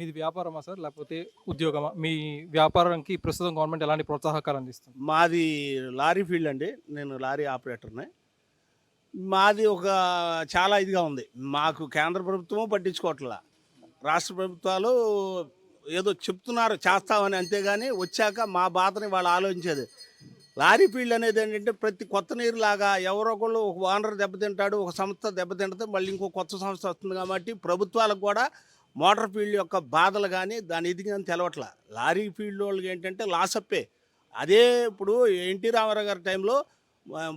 మీది వ్యాపారమా సార్? లేకపోతే ఉద్యోగమా? మీ వ్యాపారానికి ప్రస్తుతం గవర్నమెంట్ ఎలాంటి ప్రోత్సాహకాలు అందిస్తుంది? మాది లారీ ఫీల్డ్ అండి. నేను లారీ ఆపరేటర్ని. మాది ఒక చాలా ఇదిగా ఉంది. మాకు కేంద్ర ప్రభుత్వము పట్టించుకోవట్లా. రాష్ట్ర ప్రభుత్వాలు ఏదో చెప్తున్నారు చేస్తామని అంతేగాని వచ్చాక మా బాధని వాళ్ళు ఆలోచించేది. లారీ ఫీల్డ్ అనేది ఏంటంటే ప్రతి కొత్త నీరు లాగా ఎవరో ఒకళ్ళు ఒక ఓనర్ దెబ్బతింటాడు ఒక సంస్థ దెబ్బతింటే మళ్ళీ ఇంకో కొత్త సంస్థ వస్తుంది కాబట్టి ప్రభుత్వాలకు కూడా మోటార్ ఫీల్డ్ యొక్క బాధలు కానీ దాని ఇది కానీ తెలవట్ల. లారీ ఫీల్డ్ వాళ్ళకి ఏంటంటే లాస్ అప్పే. అదే ఇప్పుడు ఎన్టీ రామారావు గారి టైంలో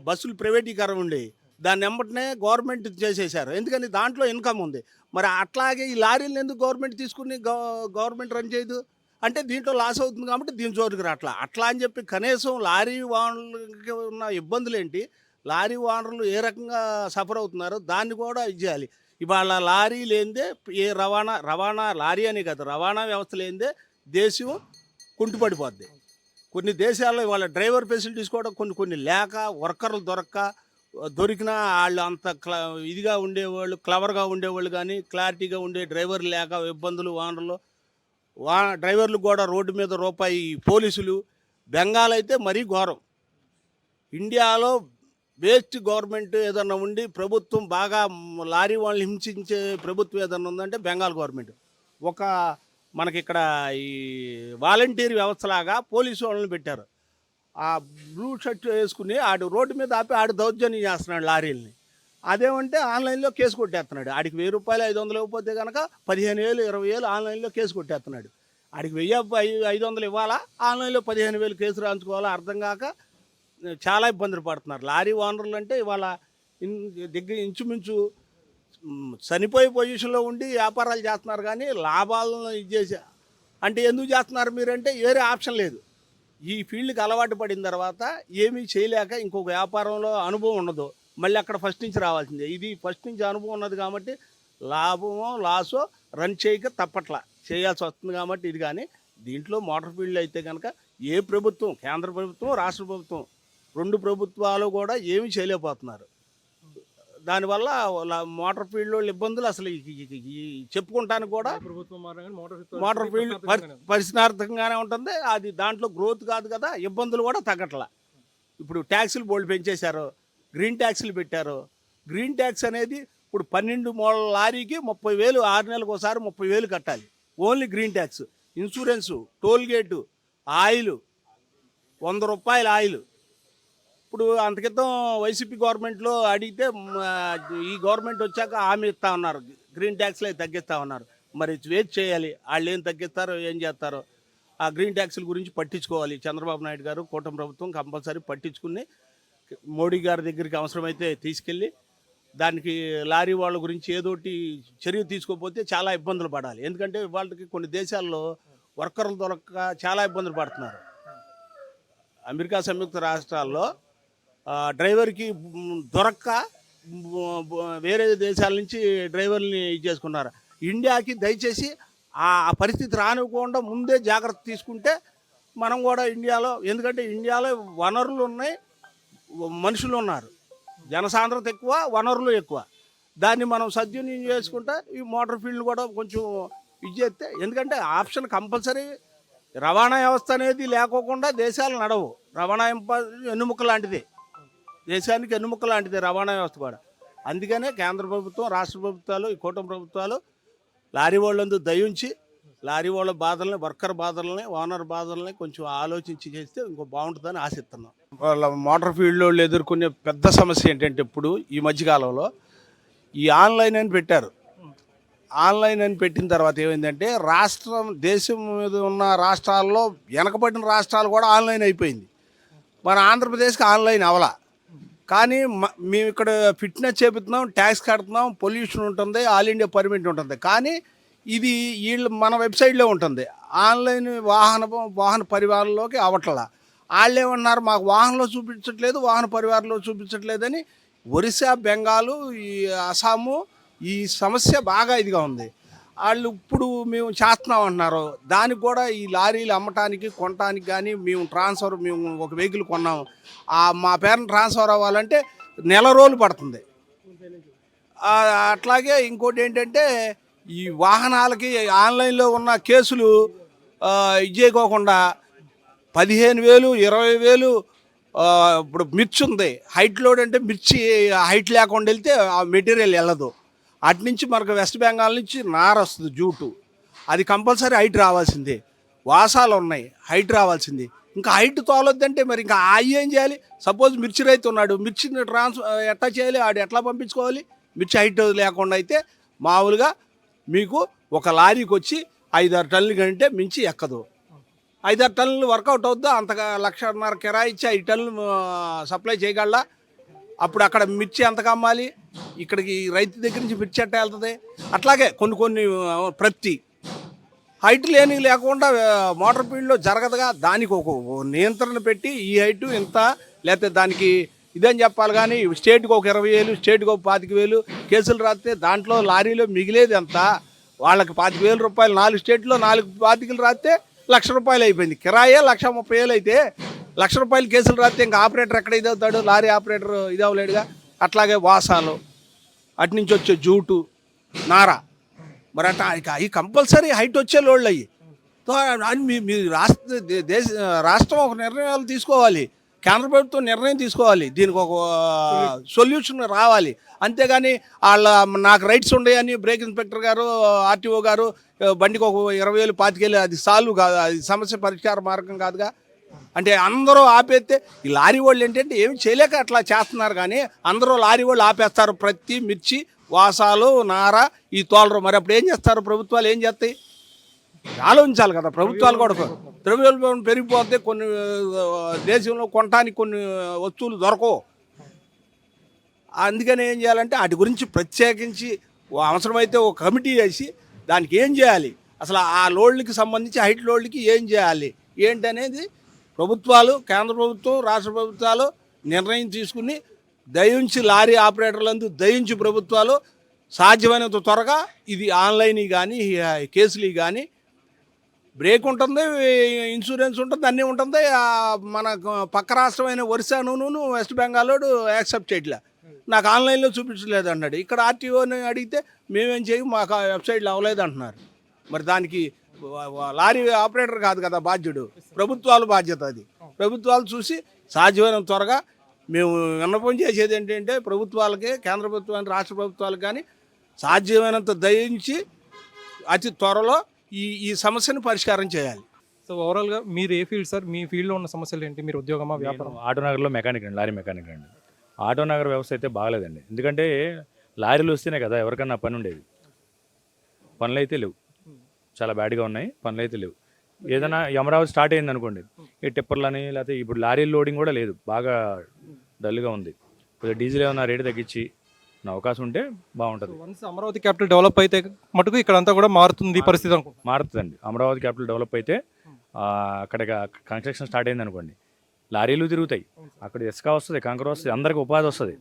బస్సులు ప్రైవేటీకరణ ఉండేవి దాన్ని వెంబటనే గవర్నమెంట్ చేసేసారు ఎందుకని దాంట్లో ఇన్కమ్ ఉంది. మరి అట్లాగే ఈ లారీలను ఎందుకు గవర్నమెంట్ తీసుకుని గవర్నమెంట్ రన్ చేయదు? అంటే దీంట్లో లాస్ అవుతుంది కాబట్టి దీని జోలికి రాట్లా. అట్లా అని చెప్పి కనీసం లారీ ఓనర్లకి ఉన్న ఇబ్బందులు ఏంటి లారీ ఓనర్లు ఏ రకంగా సఫర్ అవుతున్నారో దాన్ని కూడా ఇది చేయాలి. ఇవాళ లారీ లేనిదే ఏ రవాణా రవాణా లారీ అని కాదు రవాణా వ్యవస్థ లేనిదే దేశం కుంటుపడిపోద్ది. కొన్ని దేశాల్లో ఇవాళ డ్రైవర్ ఫెసిలిటీస్ కూడా కొన్ని కొన్ని లేక వర్కర్లు దొరక్క దొరికినా వాళ్ళు అంత క్ల ఇదిగా ఉండేవాళ్ళు క్లవర్గా ఉండేవాళ్ళు కానీ క్లారిటీగా ఉండే డ్రైవర్లు లేక ఇబ్బందులు వానర్లు వా డ్రైవర్లు కూడా రోడ్డు మీద రూపాయి పోలీసులు బెంగాల్ అయితే మరీ ఘోరం. ఇండియాలో వేస్ట్ గవర్నమెంట్ ఏదన్నా ఉండి ప్రభుత్వం బాగా లారీ వాళ్ళని హింసించే ప్రభుత్వం ఏదన్నా ఉందంటే బెంగాల్ గవర్నమెంట్. ఒక మనకి ఇక్కడ ఈ వాలంటీర్ వ్యవస్థలాగా పోలీసు వాళ్ళని పెట్టారు. ఆ బ్లూ షర్ట్ వేసుకుని ఆడు రోడ్డు మీద ఆపి ఆడు దౌర్జన్యం చేస్తున్నాడు లారీల్ని. అదేమంటే ఆన్లైన్లో కేసు కొట్టేస్తున్నాడు. ఆడికి వెయ్యి రూపాయలు ఐదు వందలు ఇవ్వకపోతే కనుక పదిహేను వేలు ఇరవై వేలు ఆన్లైన్లో కేసు కొట్టేస్తున్నాడు. ఆడికి వెయ్యి ఐదు వందలు ఇవ్వాలా? ఆన్లైన్లో పదిహేను వేలు కేసు రాయించుకోవాలా? అర్థం కాక చాలా ఇబ్బందులు పడుతున్నారు. లారీ ఓనర్లు అంటే ఇవాళ దగ్గర ఇంచుమించు చనిపోయే పొజిషన్లో ఉండి వ్యాపారాలు చేస్తున్నారు కానీ లాభాలను ఇచ్చేసి అంటే ఎందుకు చేస్తున్నారు మీరంటే వేరే ఆప్షన్ లేదు. ఈ ఫీల్డ్కి అలవాటు పడిన తర్వాత ఏమీ చేయలేక ఇంకొక వ్యాపారంలో అనుభవం ఉండదు. మళ్ళీ అక్కడ ఫస్ట్ నుంచి రావాల్సిందే. ఇది ఫస్ట్ నుంచి అనుభవం ఉన్నది కాబట్టి లాభమో లాసో రన్ చేయక తప్పట్లా చేయాల్సి వస్తుంది కాబట్టి ఇది కానీ దీంట్లో మోటార్ ఫీల్డ్ అయితే కనుక ఏ ప్రభుత్వం కేంద్ర ప్రభుత్వం రాష్ట్ర ప్రభుత్వం రెండు ప్రభుత్వాలు కూడా ఏమీ చేయలేకపోతున్నారు. దానివల్ల మోటార్ ఫీల్డ్ వాళ్ళ ఇబ్బందులు అసలు చెప్పుకుంటానికి కూడా మోటార్ ఫీల్డ్ పరి- పరిశీలనార్థకంగానే ఉంటుంది. అది దాంట్లో గ్రోత్ కాదు కదా ఇబ్బందులు కూడా తగ్గట్లా. ఇప్పుడు ట్యాక్సులు బోల్డ్ పెంచేశారు గ్రీన్ ట్యాక్సులు పెట్టారు. గ్రీన్ ట్యాక్స్ అనేది ఇప్పుడు పన్నెండు మూల లారీకి ముప్పై వేలు ఆరు నెలలకు ఒకసారి ముప్పై వేలు కట్టాలి. Only green tax. Insurance toll gate oil వంద రూపాయల ఆయిల్. ఇప్పుడు అంత క్రితం వైసీపీ గవర్నమెంట్లో అడిగితే ఈ గవర్నమెంట్ వచ్చాక హామీ ఇస్తా ఉన్నారు. గ్రీన్ ట్యాక్స్లు అవి తగ్గిస్తా ఉన్నారు. మరి వెయిట్ చేయాలి. వాళ్ళు ఏం తగ్గిస్తారో ఏం చేస్తారో ఆ గ్రీన్ ట్యాక్స్ల గురించి పట్టించుకోవాలి. చంద్రబాబు నాయుడు గారు కూటమి ప్రభుత్వం కంపల్సరీ పట్టించుకుని మోడీ గారి దగ్గరికి అవసరమైతే తీసుకెళ్ళి దానికి లారీ వాళ్ళ గురించి ఏదోటి చర్య తీసుకోకపోతే చాలా ఇబ్బందులు పడాలి. ఎందుకంటే వాళ్ళకి కొన్ని దేశాల్లో వర్కర్లు దొరక్క చాలా ఇబ్బందులు పడుతున్నారు. అమెరికా సంయుక్త రాష్ట్రాల్లో డ్రైవర్కి దొరక్క వేరే దేశాల నుంచి డ్రైవర్ని ఇది చేసుకున్నారు. ఇండియాకి దయచేసి ఆ పరిస్థితి రానివ్వకుండా ముందే జాగ్రత్త తీసుకుంటే మనం కూడా ఇండియాలో ఎందుకంటే ఇండియాలో వనరులు ఉన్నాయి మనుషులు ఉన్నారు. జనసాంద్రత ఎక్కువ వనరులు ఎక్కువ. దాన్ని మనం సద్వినియోగం చేసుకుంటే ఈ మోటార్ ఫీల్డ్ కూడా కొంచెం ఇది చేస్తే ఎందుకంటే ఆప్షన్ కంపల్సరీ. రవాణా వ్యవస్థ అనేది లేకోకుండా దేశాలు నడవు. రవాణా ఎంప ఎన్నుముక్క లాంటిది. దేశానికి ఎన్నుముక్క లాంటిది రవాణా వ్యవస్థ కూడా. అందుకనే కేంద్ర ప్రభుత్వం రాష్ట్ర ప్రభుత్వాలు ఈ కూటమి ప్రభుత్వాలు లారీ వాళ్ళందు దయించి లారీ వాళ్ళ బాధల్ని వర్కర్ బాధల్ని ఓనర్ బాధల్ని కొంచెం ఆలోచించి చేస్తే ఇంకో బాగుంటుందని ఆశిస్తున్నాం. వాళ్ళ మోటార్ ఫీల్డ్ వాళ్ళు ఎదుర్కొనే పెద్ద సమస్య ఏంటంటే ఇప్పుడు ఈ మధ్యకాలంలో ఈ ఆన్లైన్ అని పెట్టారు. ఆన్లైన్ అని పెట్టిన తర్వాత ఏమైందంటే రాష్ట్రం దేశం మీద ఉన్న రాష్ట్రాల్లో వెనకబడిన రాష్ట్రాలు కూడా ఆన్లైన్ అయిపోయింది. మన ఆంధ్రప్రదేశ్కి ఆన్లైన్ అవలా. కానీ మ- మేము ఇక్కడ ఫిట్నెస్ చేపిస్తున్నాం ట్యాక్స్ కడుతున్నాం పొల్యూషన్ ఉంటుంది ఆల్ ఇండియా పర్మిట్ ఉంటుంది. కానీ ఇది వీళ్ళు మన వెబ్సైట్లో ఉంటుంది. ఆన్లైన్ వాహన వాహన పరివారంలోకి అవట్లా వాళ్ళు ఏమన్నారు మాకు వాహనంలో చూపించట్లేదు వాహన పరివారంలో చూపించట్లేదని ఒరిస్సా బెంగాలు ఈ అస్సాము ఈ సమస్య బాగా ఇదిగా ఉంది. వాళ్ళు ఇప్పుడు మేము చేస్తున్నాం అంటున్నారు దానికి కూడా ఈ లారీలు అమ్మటానికి కొనటానికి కానీ మేము ట్రాన్స్ఫర్ మేము ఒక వెహికల్ కొన్నాము మా పేరును ట్రాన్స్ఫర్ అవ్వాలంటే నెల రోజులు పడుతుంది. అట్లాగే ఇంకోటి ఏంటంటే ఈ వాహనాలకి ఆన్లైన్లో ఉన్న కేసులు ఆ, చేయకోకుండా పదిహేను వేలు ఇరవై వేలు ఇప్పుడు మిర్చి ఉంది. హైట్ లోడ్ అంటే మిర్చి హైట్ లేకుండా వెళ్తే ఆ మెటీరియల్ వెళ్ళదు. అటు నుంచి మనకు వెస్ట్ బెంగాల్ నుంచి నార వస్తుంది జూటు. అది కంపల్సరీ హైట్ రావాల్సిందే. వాసాలు ఉన్నాయి హైట్ రావాల్సింది. ఇంకా హైట్ తోలొద్దంటే మరి ఇంకా ఆ ఏం చేయాలి? సపోజ్ మిర్చి రైతు ఉన్నాడు మిర్చిని ట్రాన్స్ ఎట్లా చేయాలి? ఆడు ఎట్లా పంపించుకోవాలి? మిర్చి హైట్ లేకుండా అయితే మామూలుగా మీకు ఒక లారీకి వచ్చి ఐదారు టన్నులు కంటే మించి ఎక్కదు. ఐదారు టన్నులు వర్కౌట్ అవుద్దా? అంతగా లక్షన్నర కిరాయిచ్చి ఐదు టన్నులు సప్లై చేయగలరా అప్పుడు అక్కడ మిర్చి ఎంతకు అమ్మాలి ఇక్కడికి రైతు దగ్గర నుంచి పిచ్చట్ట వెళ్తుంది. అట్లాగే కొన్ని కొన్ని ప్రతి హైట్ లేని లేకుండా మోటార్ ఫీల్డ్లో జరగదుగా దానికి ఒక నియంత్రణ పెట్టి ఈ హైట్ ఇంత లేకపోతే దానికి ఇదని చెప్పాలి కానీ స్టేట్కి ఒక ఇరవై వేలు స్టేట్కి ఒక పాతిక వేలు కేసులు రాస్తే దాంట్లో లారీలో మిగిలేది ఎంత? వాళ్ళకి పాతిక వేల రూపాయలు నాలుగు స్టేట్లో నాలుగు పాతికలు రాస్తే లక్ష రూపాయలు అయిపోయింది. కిరాయే లక్ష ముప్పై వేలు అయితే లక్ష రూపాయలు కేసులు రాస్తే ఇంకా ఆపరేటర్ ఎక్కడ ఇదవుతాడు? Lorry operator ఇదవలేడుగా. అట్లాగే వాసాలు. అటు నుంచి వచ్చే జూటు నారా. మరి అట్లా అవి కంపల్సరీ హైట్ వచ్చే లోళ్ళు అయ్యి అని మీ రాష్ట్ర దే- దేశ రాష్ట్రం ఒక నిర్ణయాలు తీసుకోవాలి. కేంద్ర ప్రభుత్వం నిర్ణయం తీసుకోవాలి. దీనికి ఒక సొల్యూషన్ రావాలి. అంతేగాని వాళ్ళ నాకు రైట్స్ ఉన్నాయని బ్రేక్ ఇన్స్పెక్టర్ గారు ఆర్టీఓ గారు బండికి ఒక ఇరవై వేలు పాతికేళ్ళు అది సాల్వ్ కాదు అది సమస్య పరిష్కార మార్గం కాదుగా. అంటే అందరూ ఆపేస్తే ఈ లారీ వాళ్ళు ఏంటంటే ఏమి చేయలేక అట్లా చేస్తున్నారు కానీ అందరూ లారీ వాళ్ళు ఆపేస్తారు. ప్రతి మిర్చి వాసాలు నార ఈ తోలరు. మరి అప్పుడు ఏం చేస్తారు ప్రభుత్వాలు? ఏం చేస్తాయి? ఆలోచించాలి కదా ప్రభుత్వాలు కూడా. ద్రవ్యోల్బణం పెరిగిపోతే కొన్ని దేశంలో కొనటానికి కొన్ని వస్తువులు దొరకవు. అందుకని ఏం చేయాలంటే వాటి గురించి ప్రత్యేకించి అవసరమైతే ఒక కమిటీ వేసి దానికి ఏం చేయాలి? అసలు ఆ లోడ్లకి సంబంధించి హైట్ లోడ్లకి ఏం చేయాలి? ఏంటనేది ప్రభుత్వాలు కేంద్ర ప్రభుత్వం రాష్ట్ర ప్రభుత్వాలు నిర్ణయం తీసుకుని దయించి లారీ ఆపరేటర్లందు దయించి ప్రభుత్వాలు సాధ్యమైనంత త్వరగా ఇది ఆన్లైన్ కానీ కేసులు కానీ బ్రేక్ ఉంటుంది ఇన్సూరెన్స్ ఉంటుంది అన్నీ ఉంటుంది. మన పక్క రాష్ట్రమైన ఒరిస్సాను వెస్ట్ బెంగాల్ యాక్సెప్ట్ చేయట్లే. నాకు ఆన్లైన్లో చూపించలేదు అన్నాడు. ఇక్కడ ఆర్టీఓని అడిగితే మేమేం చేయం మాకు ఆ వెబ్సైట్లో అవ్వలేదు అంటున్నారు మరి దానికి లారీ ఆపరేటర్ కాదు కదా బాధ్యుడు. ప్రభుత్వాల బాధ్యత అది. ప్రభుత్వాలు చూసి సాధ్యమైనంత త్వరగా మేము విన్నపం చేసేది ఏంటంటే ప్రభుత్వాలకి కేంద్ర ప్రభుత్వానికి రాష్ట్ర ప్రభుత్వాలకు కానీ సాధ్యమైనంత దయించి అతి త్వరలో ఈ ఈ సమస్యను పరిష్కారం చేయాలి. సో ఓవరాల్గా మీరు ఏ ఫీల్డ్ సార్ మీ ఫీల్డ్లో ఉన్న సమస్యలు ఏంటి? మీరు ఉద్యోగమా వ్యాపారం ఆటోనగర్లో మెకానిక్ అండి లారీ మెకానిక్ అండి. ఆటోనగర్ వ్యవస్థ అయితే బాగలేదండి. ఎందుకంటే లారీలు వస్తేనే కదా ఎవరికన్నా పని ఉండేది. పనులు అయితే లేవు. చాలా బ్యాడ్గా ఉన్నాయి. పనులు అయితే లేవు. ఏదైనా అమరావతి స్టార్ట్ అయింది అనుకోండి ఈ టిప్పర్లని లేకపోతే ఇప్పుడు లారీ లోడింగ్ కూడా లేదు. బాగా డల్గా ఉంది. కొద్దిగా డీజిల్ ఏమైనా రేటు తగ్గించి నా అవకాశం ఉంటే బాగుంటుంది. వన్స్ అమరావతి క్యాపిటల్ డెవలప్ అయితే మటుకు ఇక్కడ అంతా కూడా మారుతుంది ఈ పరిస్థితి మారుతుందండి. అమరావతి క్యాపిటల్ డెవలప్ అయితే అక్కడ కన్స్ట్రక్షన్ స్టార్ట్ అయింది అనుకోండి లారీలు తిరుగుతాయి. అక్కడ ఇసుక వస్తుంది కంకర వస్తుంది అందరికి ఉపాధి వస్తుంది.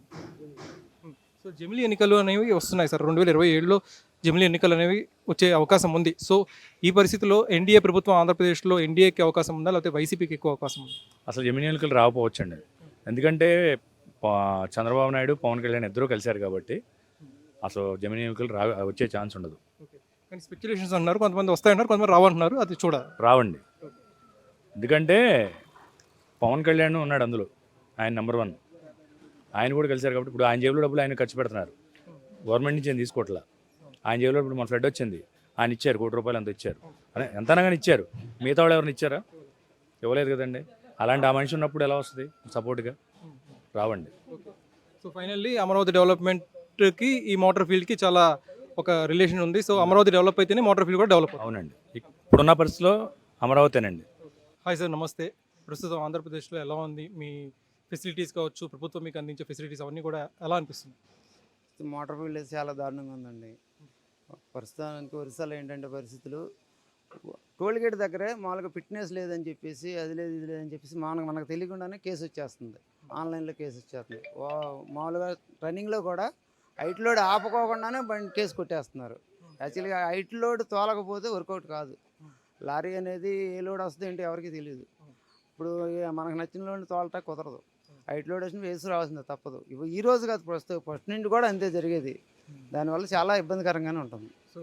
సో జమిలీ ఎన్నికలు అనేవి వస్తున్నాయి సార్. రెండు వేల ఇరవై ఏడులో జమిలీ ఎన్నికలు అనేవి వచ్చే అవకాశం ఉంది. సో ఈ పరిస్థితిలో ఎన్డీఏ ప్రభుత్వం ఆంధ్రప్రదేశ్లో ఎన్డీఏకి అవకాశం ఉందా? లేకపోతే వైసీపీకి ఎక్కువ అవకాశం ఉందా? అసలు జమిని ఎన్నికలు రాకపోవచ్చండి. ఎందుకంటే చంద్రబాబు నాయుడు పవన్ కళ్యాణ్ ఇద్దరూ కలిశారు కాబట్టి అసలు జమిని ఎన్నికలు రా వచ్చే ఛాన్స్ ఉండదు. ఓకే. కానీ స్పెక్యులేషన్స్ అన్నారు కొంతమంది వస్తాయన్నారు కొంతమంది రావంటున్నారు. అది చూడాలి. రావండి. ఎందుకంటే పవన్ కళ్యాణ్ ఉన్నాడు అందులో. ఆయన నెంబర్ వన్. ఆయన కూడా కలిశారు కాబట్టి ఇప్పుడు ఆయన జేబులో డబ్బులు ఆయన ఖర్చు పెడుతున్నారు. గవర్నమెంట్ నుంచి ఏం తీసుకోవట్లా ఆయన జేబులో ఇప్పుడు మన ఫ్లడ్ వచ్చింది. ఆయన ఇచ్చారు కోటి రూపాయలు అంత ఇచ్చారు. అదే ఎంత అనగానే ఇచ్చారు. మిగతా వాళ్ళు ఎవరిని ఇచ్చారా? ఇవ్వలేదు కదండి. అలాంటి ఆ మనిషి ఉన్నప్పుడు ఎలా వస్తుంది? సపోర్ట్గా? రావండి. సో ఫైనల్లీ అమరావతి డెవలప్మెంట్కి ఈ మోటార్ ఫీల్డ్కి చాలా ఒక రిలేషన్ ఉంది. సో అమరావతి డెవలప్ అయితేనే మోటార్ ఫీల్డ్ కూడా డెవలప్ అవునండి. ఇప్పుడున్న పరిస్థితిలో అమరావతేనండి హాయ్ సార్ నమస్తే. ప్రస్తుతం ఆంధ్రప్రదేశ్లో ఎలా ఉంది? మీ ఫెసిలిటీస్ కావచ్చు ప్రభుత్వం మీకు అందించే ఫెసిలిటీస్ అవన్నీ కూడా ఎలా అనిపిస్తుంది మోటార్ ఫీల్డ్ చాలా దారుణంగా ఉందండి. ప్రస్తుతానికి ఒరిస్సాలో ఏంటంటే పరిస్థితులు టోల్గేట్ దగ్గరే మామూలుగా ఫిట్నెస్ లేదని చెప్పేసి అది లేదు ఇది లేదని చెప్పేసి మనకు మనకు తెలియకుండానే కేసు వచ్చేస్తుంది. ఆన్లైన్లో కేసు వచ్చేస్తుంది. మామూలుగా రన్నింగ్లో కూడా హైట్ లోడ్ ఆపుకోకుండానే బండి కేసు కొట్టేస్తున్నారు. యాక్చువల్గా హైట్ లోడ్ తోలకపోతే వర్కౌట్ కాదు. లారీ అనేది ఏ లోడ్ వస్తుంది ఏంటి ఎవరికి తెలియదు. ఇప్పుడు మనకు నచ్చిన లోడ్ తోలటా కుదరదు. హైట్ లోడ్ వేసిన వేసి రావాల్సిందే తప్పదు. ఇవి ఈ రోజు కాదు ప్రస్తుతం ఫస్ట్ నుండి కూడా అంతే జరిగేది. దానివల్ల చాలా ఇబ్బందికరంగానే ఉంటుంది. సో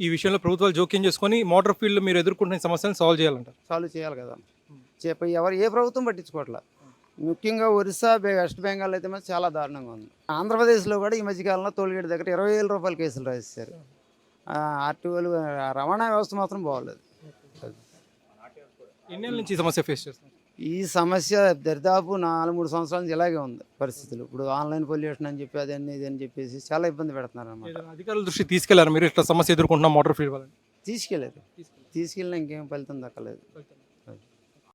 ఈ విషయంలో ప్రభుత్వాలు జోక్యం చేసుకొని మోటార్ ఫీల్డ్ మీరు ఎదుర్కొంటున్న సమస్యలను సాల్వ్ చేయాలంటారు? సాల్వ్ చేయాలి కదా. చెప్ప ఎవరు ఏ ప్రభుత్వం పట్టించుకోవట్లే. ముఖ్యంగా ఒరిస్సా వెస్ట్ బెంగాల్ అయితే మాత్రం చాలా దారుణంగా ఉంది. ఆంధ్రప్రదేశ్లో కూడా ఈ మధ్యకాలంలో టోల్గేట్ దగ్గర ఇరవై వేల రూపాయల కేసులు రాసేశారు. ఆర్టీఓలు రవాణా వ్యవస్థ మాత్రం బాగోలేదు. ఎన్నేళ్ళ నుంచి ఈ సమస్య ఫేస్ చేస్తున్నారు? ఈ సమస్య దరిదాపు నాలుగు మూడు సంవత్సరాల నుంచి ఇలాగే ఉంది పరిస్థితులు. ఇప్పుడు ఆన్లైన్ పొల్యూషన్ అని చెప్పి అది ఇది అని చెప్పేసి చాలా ఇబ్బంది పెడుతున్నారు అన్నమాట ఏదైనా అధికారుల దృష్టి తీసుకెళ్ళారు? మీరు ఇట్లా సమస్య ఎదుర్కొంటున్న మోటార్ ఫీల్డ్ వాళ్ళని తీసుకెళ్ళారు తీసుకెళ్ళినా ఇంకేం ఫలితం దక్కలేదు.